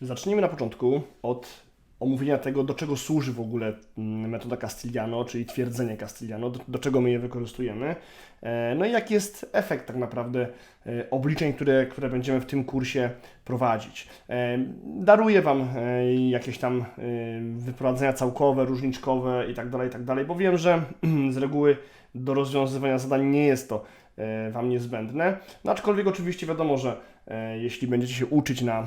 Zacznijmy na początku od omówienia tego, do czego służy w ogóle mm, metoda Castigliano, czyli twierdzenie Castigliano, do, do czego my je wykorzystujemy. E, No i jaki jest efekt tak naprawdę e, obliczeń, które, które będziemy w tym kursie prowadzić. E, Daruję Wam jakieś tam wyprowadzenia całkowe, różniczkowe i tak dalej, i tak bo wiem, że z reguły do rozwiązywania zadań nie jest to Wam niezbędne. No aczkolwiek oczywiście wiadomo, że e, jeśli będziecie się uczyć na,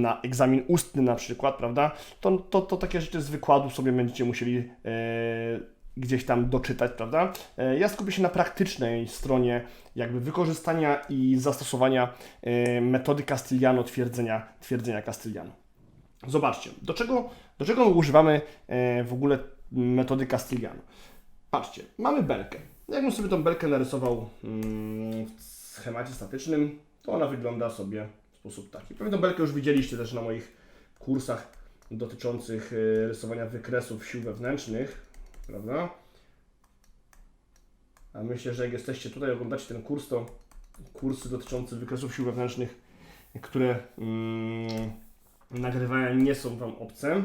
na egzamin ustny na przykład, prawda, to, to, to takie rzeczy z wykładu sobie będziecie musieli e, gdzieś tam doczytać, prawda. E, ja skupię się na praktycznej stronie jakby wykorzystania i zastosowania e, metody Castigliano, twierdzenia, twierdzenia Castigliano. Zobaczcie, do czego, do czego my używamy e, w ogóle metody Castigliano. Patrzcie, mamy belkę. Jakbym sobie tą belkę narysował mm, w schemacie statycznym, to ona wygląda sobie w sposób taki. Pewnie tą belkę już widzieliście też na moich kursach dotyczących y, rysowania wykresów sił wewnętrznych, prawda? A myślę, że jak jesteście tutaj, oglądacie ten kurs, to kursy dotyczące wykresów sił wewnętrznych, które mm, nie są Wam obce.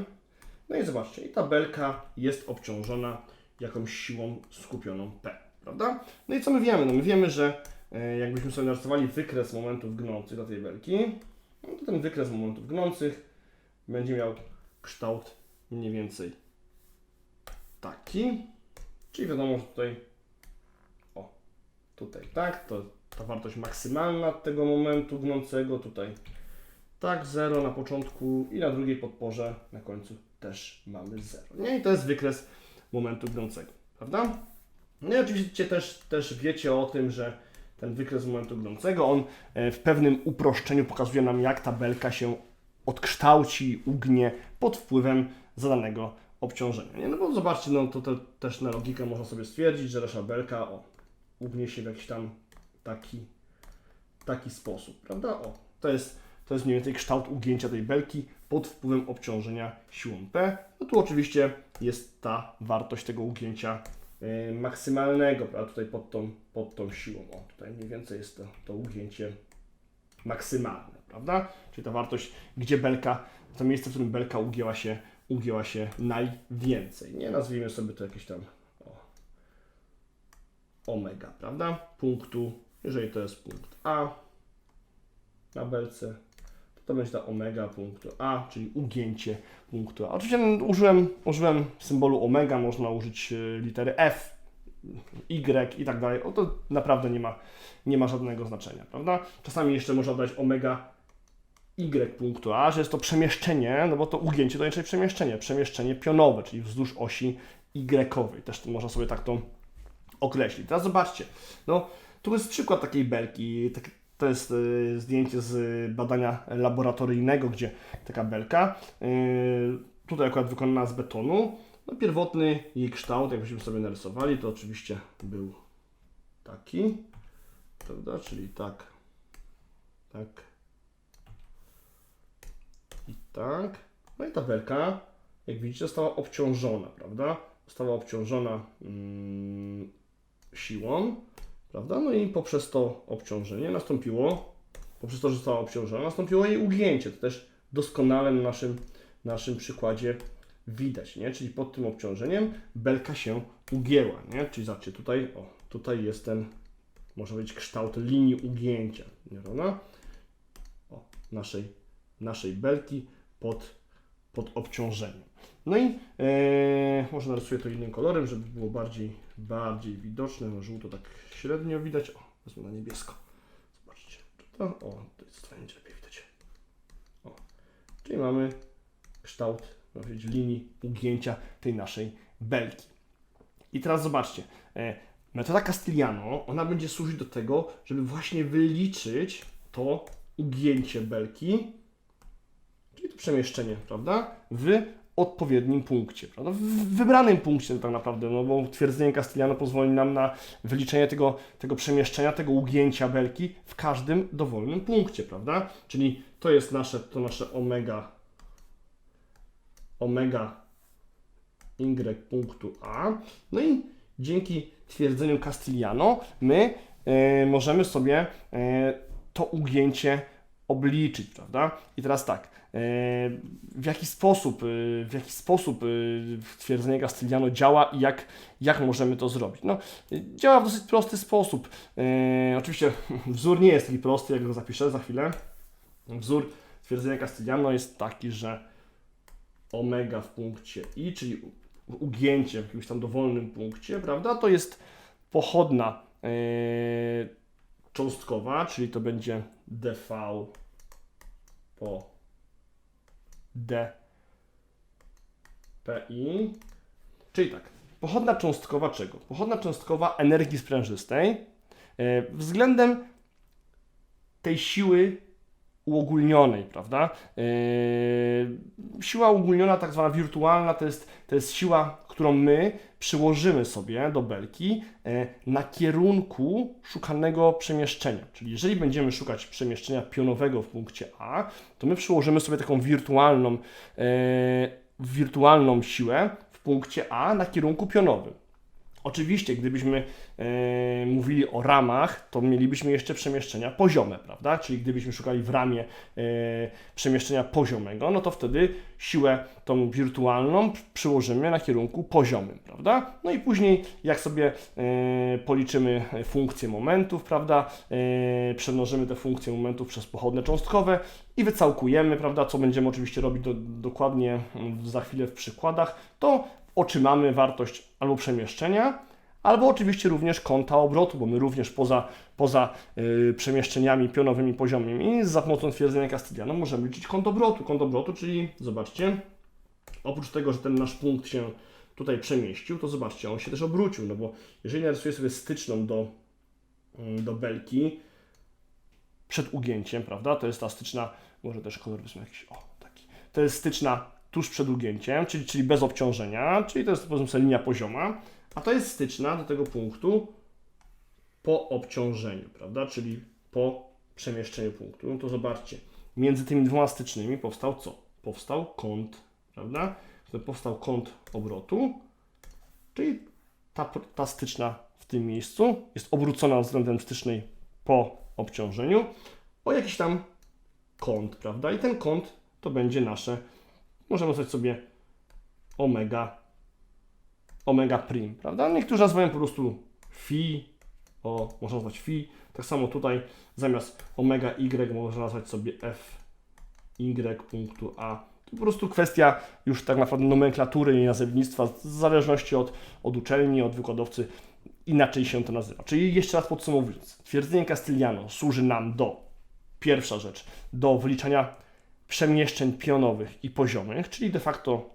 No i zobaczcie, i ta belka jest obciążona jakąś siłą skupioną P, prawda? No i co my wiemy? No my wiemy, że e, jakbyśmy sobie narysowali wykres momentów gnących dla tej belki, no to ten wykres momentów gnących będzie miał kształt mniej więcej taki. Czyli wiadomo, że tutaj, o, tutaj tak, to ta wartość maksymalna tego momentu gnącego, tutaj tak, 0 na początku i na drugiej podporze na końcu też mamy 0. Nie? I to jest wykres momentu gnącego, prawda? No i oczywiście też, też wiecie o tym, że ten wykres momentu gnącego, on e, w pewnym uproszczeniu pokazuje nam, jak ta belka się odkształci, ugnie pod wpływem zadanego obciążenia. Nie? No bo zobaczcie, no to, to też na logikę można sobie stwierdzić, że nasza belka o, ugnie się w jakiś tam taki, taki sposób, prawda? O, to jest, to jest mniej więcej kształt ugięcia tej belki pod wpływem obciążenia siłą P. No tu oczywiście jest ta wartość tego ugięcia maksymalnego, prawda? Tutaj pod tą, pod tą siłą. O, tutaj mniej więcej jest to, to ugięcie maksymalne, prawda? Czyli ta wartość, gdzie belka, to miejsce, w którym belka ugięła się, ugięła się najwięcej. Nie nazwijmy sobie to jakieś tam o, omega, prawda? Punktu, jeżeli to jest punkt A na belce, to będzie ta omega punktu A, czyli ugięcie punktu A. Oczywiście użyłem, użyłem symbolu omega, można użyć e, litery F, Y i tak dalej. O, to naprawdę nie ma, nie ma żadnego znaczenia, prawda? Czasami jeszcze można dodać omega Y punktu A, że jest to przemieszczenie, no bo to ugięcie to raczej przemieszczenie, przemieszczenie pionowe, czyli wzdłuż osi Y. Też to można sobie tak to określić. Teraz zobaczcie, no tu jest przykład takiej belki. Tak, to jest y, zdjęcie z badania laboratoryjnego, gdzie taka belka, y, tutaj akurat wykonana z betonu. No, pierwotny jej kształt, jakbyśmy sobie narysowali, to oczywiście był taki, prawda? Czyli tak, tak i tak. No i ta belka, jak widzicie, została obciążona, prawda? Została obciążona mm, siłą, prawda? No i poprzez to obciążenie nastąpiło, poprzez to, że została obciążona, nastąpiło jej ugięcie. To też doskonale na naszym, naszym przykładzie widać, nie? Czyli pod tym obciążeniem belka się ugięła, nie? Czyli zobaczcie, tutaj, o, tutaj jest ten, można powiedzieć, kształt linii ugięcia, prawda? O, naszej, naszej belki pod, pod obciążeniem. No i e, może narysuję to innym kolorem, żeby było bardziej, bardziej widoczne. No, żółto tak średnio widać. O, wezmę na niebiesko. Zobaczcie. To, o, to jest fajnie lepiej widać. O, czyli mamy kształt powiedzieć, linii ugięcia tej naszej belki. I teraz zobaczcie. E, metoda Castigliano, ona będzie służyć do tego, żeby właśnie wyliczyć to ugięcie belki, przemieszczenie, prawda, w odpowiednim punkcie, prawda? w wybranym punkcie tak naprawdę, no bo twierdzenie Castigliano pozwoli nam na wyliczenie tego, tego przemieszczenia, tego ugięcia belki w każdym dowolnym punkcie, prawda? Czyli to jest nasze, to nasze omega, omega y punktu A. No i dzięki twierdzeniu Castigliano my e, możemy sobie e, to ugięcie obliczyć, prawda? I teraz tak, e, w jaki sposób, e, w jaki sposób e, twierdzenie Castigliano działa i jak, jak możemy to zrobić? No, działa w dosyć prosty sposób. Oczywiście wzór nie jest taki prosty, jak go zapiszę za chwilę. Wzór twierdzenia Castigliano jest taki, że omega w punkcie i, czyli ugięcie w jakimś tam dowolnym punkcie, prawda, to jest pochodna cząstkowa, czyli to będzie dv po dpi. Czyli tak, pochodna cząstkowa czego? Pochodna cząstkowa energii sprężystej e, względem tej siły uogólnionej, prawda? Yy, siła uogólniona, tak zwana wirtualna, to jest, to jest siła, którą my przyłożymy sobie do belki yy, na kierunku szukanego przemieszczenia. Czyli jeżeli będziemy szukać przemieszczenia pionowego w punkcie A, to my przyłożymy sobie taką wirtualną, yy, wirtualną siłę w punkcie A na kierunku pionowym. Oczywiście, gdybyśmy e, mówili o ramach, to mielibyśmy jeszcze przemieszczenia poziome, prawda? Czyli gdybyśmy szukali w ramie e, przemieszczenia poziomego, no to wtedy siłę tą wirtualną przyłożymy na kierunku poziomym, prawda? No i później, jak sobie e, policzymy funkcje momentów, prawda? E, przemnożymy te funkcje momentów przez pochodne cząstkowe i wycałkujemy, prawda? Co będziemy oczywiście robić do, dokładnie mm, za chwilę w przykładach, to otrzymamy wartość albo przemieszczenia, albo oczywiście również kąta obrotu, bo my również poza, poza y, przemieszczeniami pionowymi, poziomymi za pomocą twierdzenia Castigliano możemy liczyć kąt obrotu. Kąt obrotu, czyli zobaczcie, oprócz tego, że ten nasz punkt się tutaj przemieścił, to zobaczcie, on się też obrócił, no bo jeżeli narysuję sobie styczną do, y, do belki przed ugięciem, prawda, to jest ta styczna, może też kolor wysłać jakiś, o, taki, to jest styczna tuż przed ugięciem, czyli, czyli bez obciążenia, czyli to jest powiedzmy sobie linia pozioma, a to jest styczna do tego punktu po obciążeniu, prawda? Czyli po przemieszczeniu punktu. No to zobaczcie, między tymi dwoma stycznymi powstał co? Powstał kąt, prawda? To powstał kąt obrotu, czyli ta, ta styczna w tym miejscu jest obrócona względem stycznej po obciążeniu o jakiś tam kąt, prawda? I ten kąt to będzie nasze możemy nazwać sobie omega, omega prim, prawda? Niektórzy nazywają po prostu phi, o, można nazwać phi. Tak samo tutaj zamiast omega y można nazwać sobie f y punktu a. To po prostu kwestia już tak naprawdę nomenklatury i nazewnictwa, w zależności od, od uczelni, od wykładowcy, inaczej się to nazywa. Czyli jeszcze raz podsumowując, twierdzenie Castigliano służy nam do, pierwsza rzecz, do wyliczania przemieszczeń pionowych i poziomych, czyli de facto,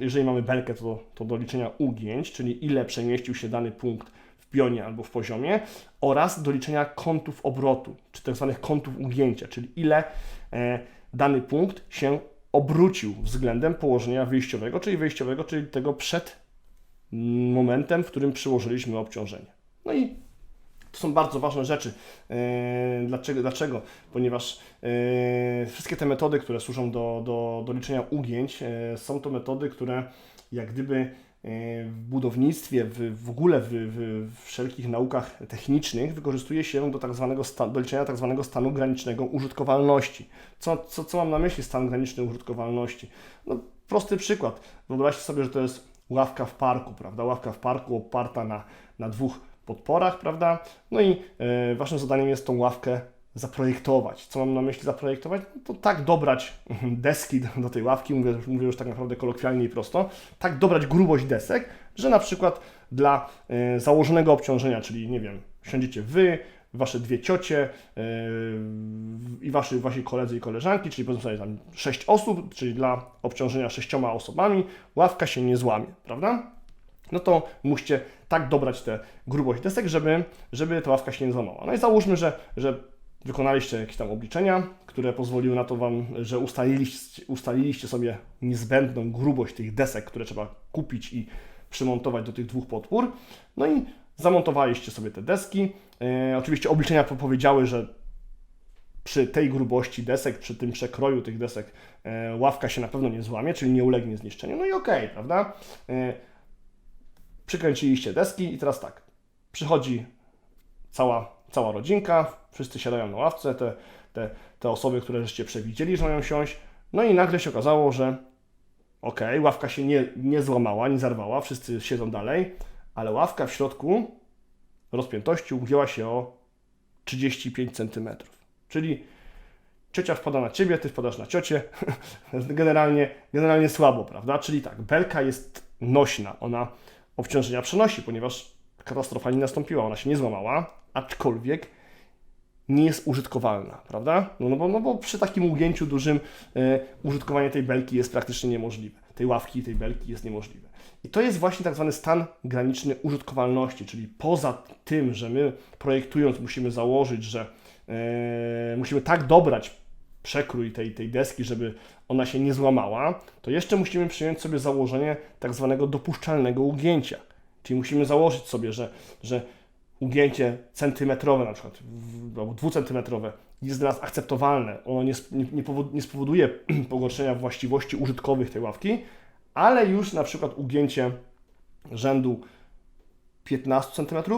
jeżeli mamy belkę, to, to do liczenia ugięć, czyli ile przemieścił się dany punkt w pionie albo w poziomie, oraz do liczenia kątów obrotu, czy tak zwanych kątów ugięcia, czyli ile e, dany punkt się obrócił względem położenia wyjściowego, czyli wyjściowego, czyli tego przed momentem, w którym przyłożyliśmy obciążenie. No i to są bardzo ważne rzeczy. E, Dlaczego? Dlaczego? Ponieważ e, wszystkie te metody, które służą do, do, do liczenia ugięć, e, są to metody, które jak gdyby w budownictwie, w, w ogóle w, w, w wszelkich naukach technicznych wykorzystuje się do, tak zwanego sta, do liczenia tak zwanego stanu granicznego użytkowalności. Co, co, co mam na myśli stan graniczny użytkowalności? No, prosty przykład. Wyobraźcie sobie, że to jest ławka w parku, prawda? Ławka w parku oparta na, na dwóch podporach, prawda? No i e, waszym zadaniem jest tą ławkę zaprojektować. Co mam na myśli zaprojektować? No to tak dobrać deski do, tej ławki, mówię, mówię już tak naprawdę kolokwialnie i prosto, tak dobrać grubość desek, że na przykład dla e, założonego obciążenia, czyli nie wiem, siądziecie wy, wasze dwie ciocie e, i wasi, wasi koledzy i koleżanki, czyli powiedzmy sobie tam sześć osób, czyli dla obciążenia sześcioma osobami, ławka się nie złamie, prawda? No to musicie tak dobrać tę grubość desek, żeby, żeby ta ławka się nie złamała. No i załóżmy, że, że wykonaliście jakieś tam obliczenia, które pozwoliły na to Wam, że ustaliliście, ustaliliście sobie niezbędną grubość tych desek, które trzeba kupić i przymontować do tych dwóch podpór. No i zamontowaliście sobie te deski. E, oczywiście obliczenia powiedziały, że przy tej grubości desek, przy tym przekroju tych desek e, ławka się na pewno nie złamie, czyli nie ulegnie zniszczeniu. No i okej, prawda? E, przykręciliście deski i teraz tak, przychodzi cała, cała rodzinka, wszyscy siadają na ławce, te, te, te osoby, które żeście przewidzieli, że mają siąść. No i nagle się okazało, że okej, ławka się nie, nie złamała, nie zarwała, wszyscy siedzą dalej, ale ławka w środku rozpiętości ugięła się o 35 cm. Czyli ciocia wpada na ciebie, ty wpadasz na ciocię. generalnie, generalnie słabo, prawda? Czyli tak, belka jest nośna, ona obciążenia przenosi, ponieważ katastrofa nie nastąpiła, ona się nie złamała, aczkolwiek nie jest użytkowalna, prawda? No, no, bo, no bo przy takim ugięciu dużym e, użytkowanie tej belki jest praktycznie niemożliwe. Tej ławki, tej belki jest niemożliwe. I to jest właśnie tak zwany stan graniczny użytkowalności, czyli poza tym, że my projektując musimy założyć, że e, musimy tak dobrać przekrój tej, tej deski, żeby ona się nie złamała, to jeszcze musimy przyjąć sobie założenie tak zwanego dopuszczalnego ugięcia. Czyli musimy założyć sobie, że, że ugięcie centymetrowe na przykład, albo dwucentymetrowe jest dla nas akceptowalne. Ono nie, nie, nie spowoduje pogorszenia właściwości użytkowych tej ławki, ale już na przykład ugięcie rzędu 15 cm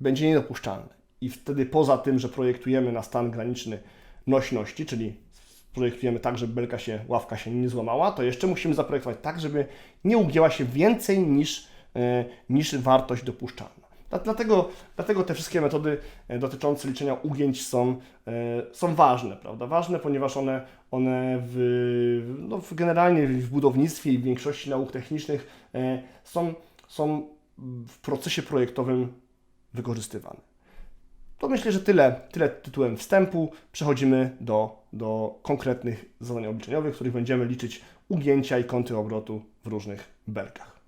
będzie niedopuszczalne. I wtedy poza tym, że projektujemy na stan graniczny nośności, czyli projektujemy tak, żeby belka się, ławka się nie złamała, to jeszcze musimy zaprojektować tak, żeby nie ugięła się więcej niż, e, niż wartość dopuszczalna. Dla- Dlatego, dlatego te wszystkie metody e, dotyczące liczenia ugięć są, e, są ważne, prawda? Ważne, ponieważ one, one w, no, w generalnie w budownictwie i w większości nauk technicznych są, są w procesie projektowym wykorzystywane. To myślę, że tyle, tyle tytułem wstępu. Przechodzimy do, do konkretnych zadań obliczeniowych, w których będziemy liczyć ugięcia i kąty obrotu w różnych belkach.